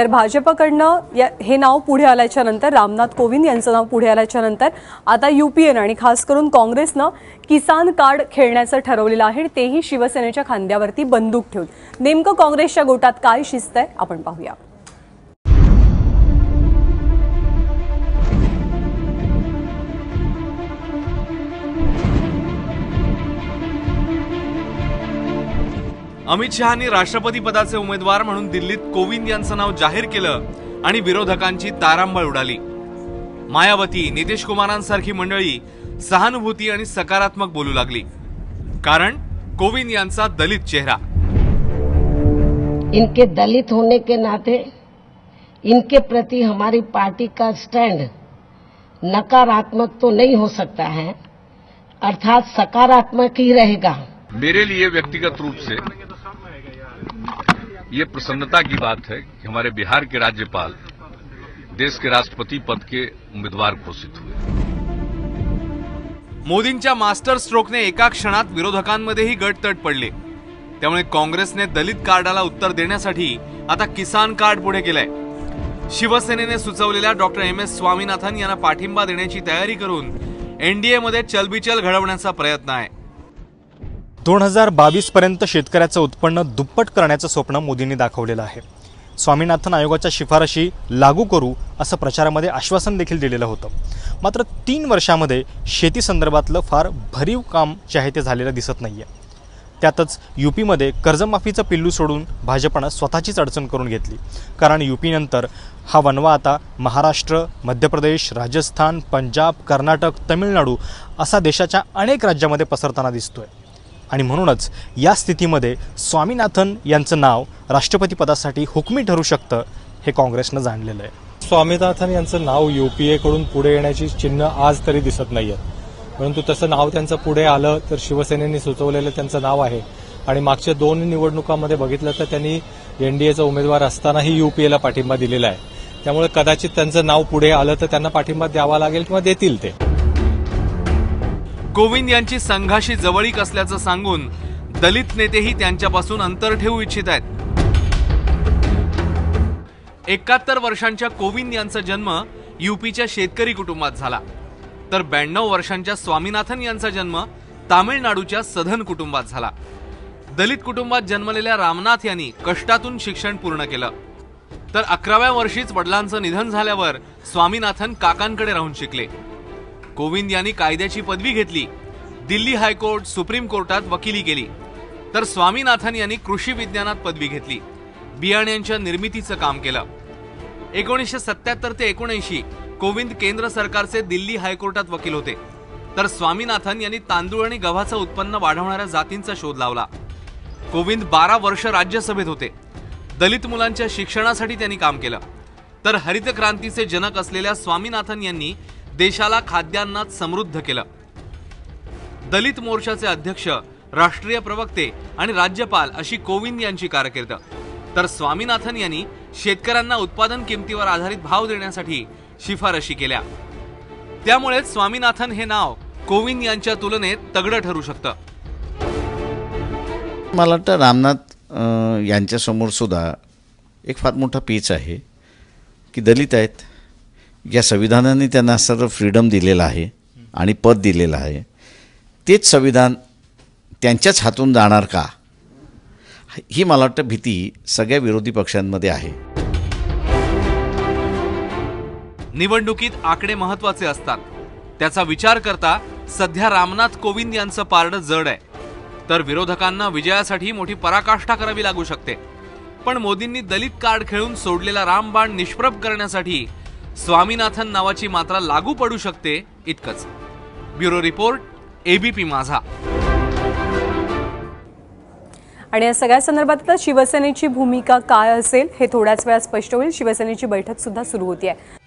तर भाजपकडनं या हे नाव पुढे आल्याच्यानंतर रामनाथ कोविंद यांचं नाव पुढे आल्याच्यानंतर आता युपीएनं आणि खास करून काँग्रेसनं किसान कार्ड खेळण्याचं ठरवलेलं आहे. तेही शिवसेनेच्या खांद्यावरती बंदूक ठेवून. नेमकं काँग्रेसच्या गोटात काय शिस्त आहे आपण पाहूया. अमित शहानी राष्ट्रपती पदाचे उमेदवार म्हणून दिल्लीत कोविंद यांचं नाव जाहीर केलं आणि विरोधकांची तारांबळ उडाली. मायावती नितीश कुमारांसारखी मंडळी सहानुभूती आणि सकारात्मक बोलू लागली. कारण कोविंद यांचा दलित चेहरा. इनके दलित होने के नाते इनके प्रति हमारी पार्टी का स्टैंड नकारात्मक तो नहीं हो सकता है अर्थात सकारात्मक ही रहेगा। मेरे लिए व्यक्तिगत रूप से ये प्रसन्नता की बात है कि हमारे बिहार के राज्यपाल देश के राष्ट्रपति पद के उम्मीदवार घोषित हुए। मोदींच्या मास्टर स्ट्रोकने एका क्षणात विरोधकांमध्येही गटतट पडले. त्यामुळे काँग्रेसने दलित कार्डाला उत्तर देण्यासाठी आता किसान कार्ड पुढे केलंय. शिवसेनेने सुचवलेल्या डॉक्टर एम. एस. स्वामीनाथन यांना पाठिंबा देण्याची तयारी करून एनडीएमध्ये चलबिचल घडवण्याचा प्रयत्न आहे. दोन हजार बावीसपर्यंत शेतकऱ्याचं उत्पन्न दुप्पट करण्याचं स्वप्न मोदींनी दाखवलेलं आहे. स्वामीनाथन आयोगाच्या शिफारशी लागू करू असं प्रचारामध्ये आश्वासन देखील दिलेलं होतं. मात्र तीन वर्षामध्ये शेती संदर्भातलं फार भरीव काम जे आहे ते झालेलं दिसत नाही आहे त्यातच यू पीमध्ये कर्जमाफीचं पिल्लू सोडून भाजपनं स्वतःचीच अडचण करून घेतली. कारण यूपीनंतर हा वनवा आता महाराष्ट्र मध्य प्रदेश राजस्थान पंजाब कर्नाटक तमिळनाडू असा देशाच्या अनेक राज्यामध्ये पसरताना दिसतोय. आणि म्हणूनच या स्थितीमध्ये स्वामीनाथन यांचं नाव राष्ट्रपतीपदासाठी हुकमी ठरू शकतं हे काँग्रेसनं जाणलेलं आहे. स्वामीनाथन यांचं नाव यू पी एकडून पुढे येण्याची चिन्ह आज तरी दिसत नाही आहेत परंतु तसं नाव त्यांचं पुढे आलं तर शिवसेनेने सुचवलेलं त्यांचं नाव आहे. आणि मागच्या दोन निवडणुकांमध्ये बघितलं तर त्यांनी एनडीएचा उमेदवार असतानाही युपीएला पाठिंबा दिलेला आहे. त्यामुळे कदाचित त्यांचं नाव पुढे आलं तर त्यांना पाठिंबा द्यावा लागेल किंवा देतील ते. कोविंद यांची संघाशी जवळीक असल्याचं सांगून दलित नेतेही त्यांच्यापासून अंतर ठेवू इच्छित आहेत. एकाहत्तर वर्षांच्या कोविंद यांचा जन्म युपीच्या शेतकरी कुटुंबात झाला. तर ब्याण्णव वर्षांच्या स्वामीनाथन यांचा जन्म तामिळनाडूच्या सधन कुटुंबात झाला. दलित कुटुंबात जन्मलेल्या रामनाथ यांनी कष्टातून शिक्षण पूर्ण केलं. तर अकराव्या वर्षीच वडिलांचं निधन झाल्यावर स्वामीनाथन काकांकडे राहून शिकले. कोविंद यांनी कायद्याची पदवी घेतली. दिल्ली हायकोर्ट सुप्रीम कोर्टात वकिली केली. तर स्वामीनाथन यांनी कृषी विज्ञानात पदवी घेतली. बियाण्यांच्या निर्मितीचं काम केलं. एकोणीसशे सत्याहत्तर ते एकोणऐंशी कोविंद केंद्र सरकारचे दिल्ली हायकोर्टात वकील होते. तर स्वामीनाथन यांनी तांदूळ आणि गव्हाचं उत्पन्न वाढवणाऱ्या जातींचा शोध लावला. कोविंद बारा वर्ष राज्यसभेत होते. दलित मुलांच्या शिक्षणासाठी त्यांनी काम केलं. तर हरित क्रांतीचे जनक असलेल्या स्वामीनाथन यांनी देशाला खाद्यान्नात समृद्ध केलं. दलित मोर्चाचे अध्यक्ष राष्ट्रीय प्रवक्ते आणि राज्यपाल अशी कोविंद यांची कारकीर्द. तर स्वामीनाथन यांनी शेतकऱ्यांना उत्पादन किमतीवर आधारित भाव देण्यासाठी शिफारशी केल्या. त्यामुळेच स्वामीनाथन हे नाव कोविंद यांच्या तुलनेत तगडं ठरू शकतं. मला वाटतं रामनाथ यांच्यासमोर सुद्धा एक फार मोठा पेच आहे की दलित आहेत. या संविधानाने त्यांना सर्व फ्रीडम दिलेलं आहे आणि पद दिलेलं आहे. तेच संविधान त्यांच्याच हातून जाणार का? ही मला वाटतं भीती सगळ्या विरोधी पक्षांमध्ये आहे. निवडणुकीत आकडे महत्त्वाचे असतात. त्याचा विचार करता सध्या रामनाथ कोविंद यांचं पारडं जड आहे. तर विरोधकांना विजयासाठी मोठी पराकाष्ठा करावी लागू शकते. पण मोदींनी दलित कार्ड खेळून सोडलेला रामबाण निष्प्रभ करण्यासाठी स्वामीनाथन नावाची मात्रा लागू पडू शकते इतकंच. ब्युरो रिपोर्ट एबीपी माझा. आणि या सगळ्या संदर्भात आता शिवसेनेची भूमिका काय असेल हे थोड्याच वेळात स्पष्ट होईल. शिवसेनेची बैठक सुद्धा सुरू होती आहे